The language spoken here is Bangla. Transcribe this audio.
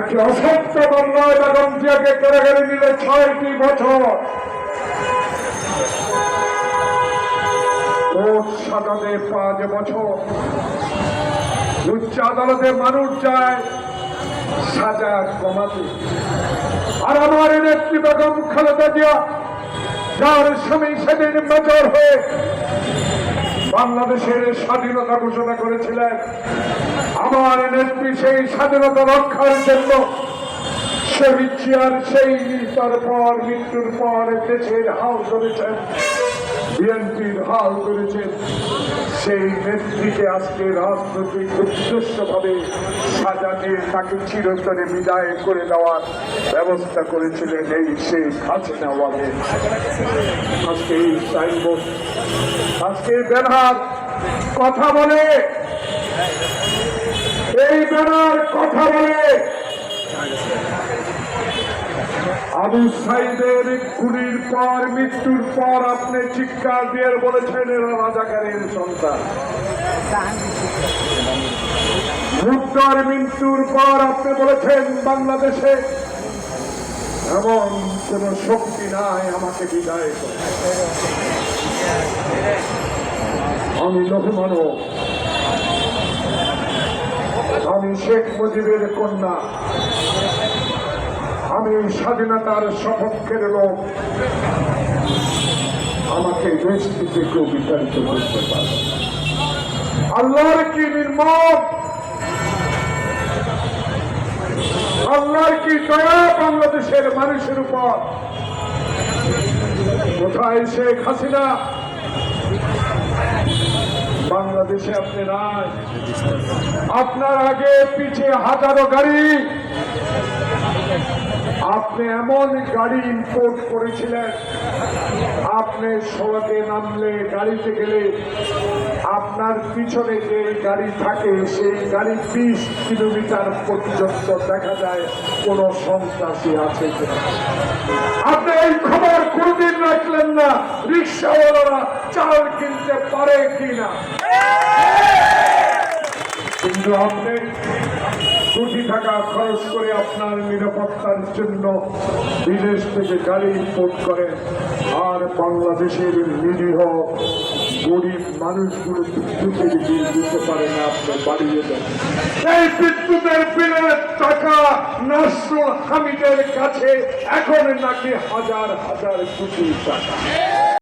একটি অসত্য বাংলায় বেগম জিয়াকে কারাগারে নিলে ছয়টি বছর। কোর্ট পাঁচ বছর। উচ্চ আদালতে মানুষ যায় সাজা কমাতে। আর আমার নেত্রী বেগম খালেদা জিয়া, যার স্বামী সেদিন মেজর হয়ে বাংলাদেশের স্বাধীনতা ঘোষণা করেছিলেন। আমার নেত্রী সেই স্বাধীনতা রক্ষার জন্য শহীদ জিয়ার সেই তার পর মৃত্যুর পর দেশের হাল ধরেছেন, বিএনপির হাল ধরেছেন। সেই নেত্রীকে আজকে রাজনৈতিক উদ্দেশ্য ভাবে সাজাতে তাকে চিরতরে বিদায় করে দেওয়ার ব্যবস্থা করেছিলেন এই শেখ হাসিনা আজকে এই সাইনবোর্ড আজকে ব্যানার কথা বলে। এই ব্যানার কথা বলে। আবু সাইদের খুনির পর, মৃত্যুর পর আপনি চিৎকার দিয়ে বলেছেন, এরা রাজাকারের সন্তান। মুক্তার মৃত্যুর পর আপনি বলেছেন, বাংলাদেশে এমন কোন শক্তি নাই, আমাকে বিদায় করে আমি লঘুমানব আমি শেখ মুজিবের কন্যা। আমি স্বাধীনতার সপক্ষের লোক। আমাকে দেশ থেকে কেউ বিতাড়িত করতে পারে আল্লাহর কি নির্মম? আল্লাহর কি দয়া বাংলাদেশের মানুষের উপর? কোথায় শেখ হাসিনা? বাংলাদেশে আপনি নাই। আপনার আগে পিছে হাজারো গাড়ি। আপনি এমন গাড়ি ইম্পোর্ট করেছিলেন। আপনি সড়কে নামলে গাড়িতে গেলে আপনার পিছনে যে গাড়ি থাকে, সেই গাড়ি বিশ কিলোমিটার পর্যন্ত দেখা যায়, কোন সন্ত্রাসী আছে আপনি পারে কিনা কিন্তু আপনি কোটি টাকা খরচ করে আপনার নিরাপত্তার জন্য বিদেশ থেকে গাড়ি ইম্পোর্ট করেন। আর বাংলাদেশের নিরীহ গরিব মানুষগুলো বিদ্যুতের বিল দিতে পারে না, আপনি বাড়িয়ে দেন এই বিদ্যুতের বিলের টাকা নসরুল হামিদের কাছে এখন নাকি হাজার হাজার কোটি টাকা।